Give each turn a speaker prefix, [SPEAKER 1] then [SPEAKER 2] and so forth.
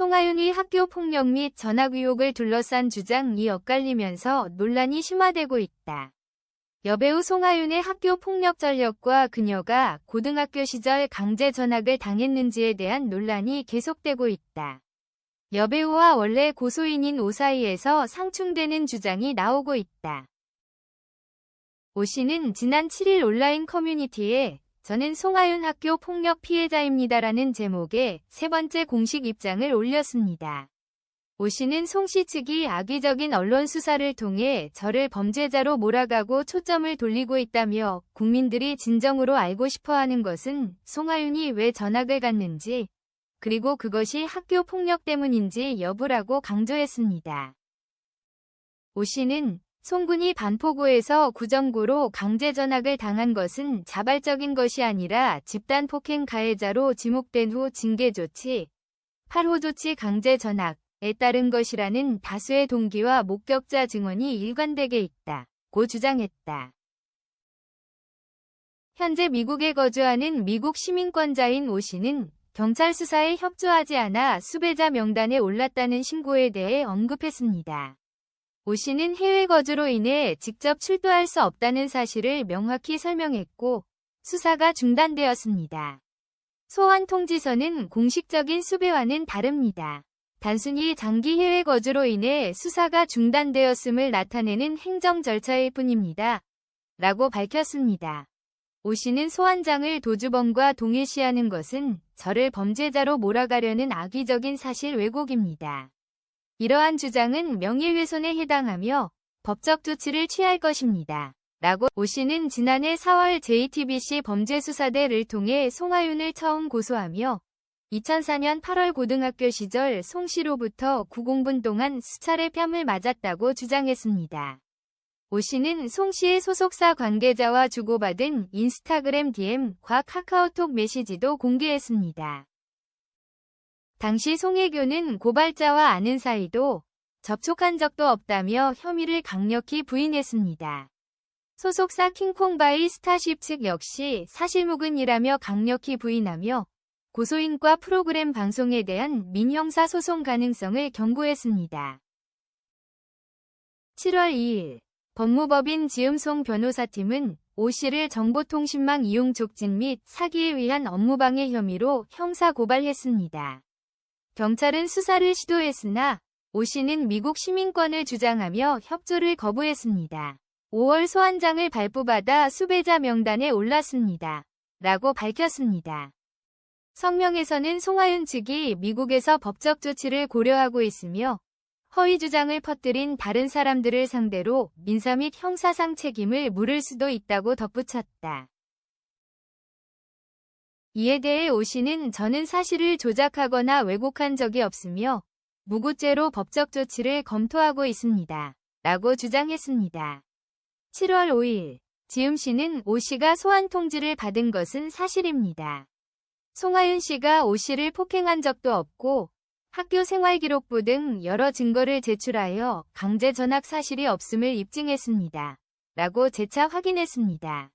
[SPEAKER 1] 송하윤의 학교 폭력 및 전학 의혹을 둘러싼 주장이 엇갈리면서 논란이 심화되고 있다. 여배우 송하윤의 학교 폭력 전력과 그녀가 고등학교 시절 강제 전학을 당했는지에 대한 논란이 계속되고 있다. 여배우와 원래 고소인인 오 사이에서 상충되는 주장이 나오고 있다. 오 씨는 지난 7일 온라인 커뮤니티에 저는 송하윤 학교 폭력 피해자입니다라는 제목의 세 번째 공식 입장을 올렸습니다. 오 씨는 송 씨 측이 악의적인 언론 수사를 통해 저를 범죄자로 몰아가고 초점을 돌리고 있다며 국민들이 진정으로 알고 싶어 하는 것은 송하윤이 왜 전학을 갔는지 그리고 그것이 학교 폭력 때문인지 여부라고 강조했습니다. 오 씨는 송군이 반포구에서 구정구로 강제 전학을 당한 것은 자발적인 것이 아니라 집단 폭행 가해자로 지목된 후 징계 조치, 8호 조치 강제 전학에 따른 것이라는 다수의 동기와 목격자 증언이 일관되게 있다. 고 주장했다. 현재 미국에 거주하는 미국 시민권자인 오 씨는 경찰 수사에 협조하지 않아 수배자 명단에 올랐다는 신고에 대해 언급했습니다. 오 씨는 해외 거주로 인해 직접 출두할 수 없다는 사실을 명확히 설명했고 수사가 중단되었습니다. 소환 통지서는 공식적인 수배와는 다릅니다. 단순히 장기 해외 거주로 인해 수사가 중단되었음을 나타내는 행정 절차일 뿐입니다. 라고 밝혔습니다. 오 씨는 소환장을 도주범과 동일시하는 것은 저를 범죄자로 몰아가려는 악의적인 사실 왜곡입니다. 이러한 주장은 명예훼손에 해당하며 법적 조치를 취할 것입니다. 라고 오 씨는 지난해 4월 JTBC 범죄수사대를 통해 송하윤을 처음 고소하며 2004년 8월 고등학교 시절 송 씨로부터 9공분 동안 수차례 뺨을 맞았다고 주장했습니다. 오 씨는 송 씨의 소속사 관계자와 주고받은 인스타그램 DM과 카카오톡 메시지도 공개했습니다. 당시 송혜교는 고발자와 아는 사이도 접촉한 적도 없다며 혐의를 강력히 부인했습니다. 소속사 킹콩바이 스타쉽 측 역시 사실무근이라며 강력히 부인하며 고소인과 프로그램 방송에 대한 민형사 소송 가능성을 경고했습니다. 7월 2일 법무법인 지음송 변호사팀은 오 씨를 정보통신망 이용 촉진 및 사기에 의한 업무방해 혐의로 형사 고발했습니다. 경찰은 수사를 시도했으나 오 씨는 미국 시민권을 주장하며 협조를 거부했습니다. 5월 소환장을 발부받아 수배자 명단에 올랐습니다. 라고 밝혔습니다. 성명에서는 송하윤 측이 미국에서 법적 조치를 고려하고 있으며 허위 주장을 퍼뜨린 다른 사람들을 상대로 민사 및 형사상 책임을 물을 수도 있다고 덧붙였다. 이에 대해 오 씨는 저는 사실을 조작하거나 왜곡한 적이 없으며 무고죄로 법적 조치를 검토하고 있습니다. 라고 주장했습니다. 7월 5일 지음 씨는 오 씨가 소환 통지를 받은 것은 사실입니다. 송하윤 씨가 오 씨를 폭행한 적도 없고 학교 생활기록부 등 여러 증거를 제출하여 강제 전학 사실이 없음을 입증했습니다. 라고 재차 확인했습니다.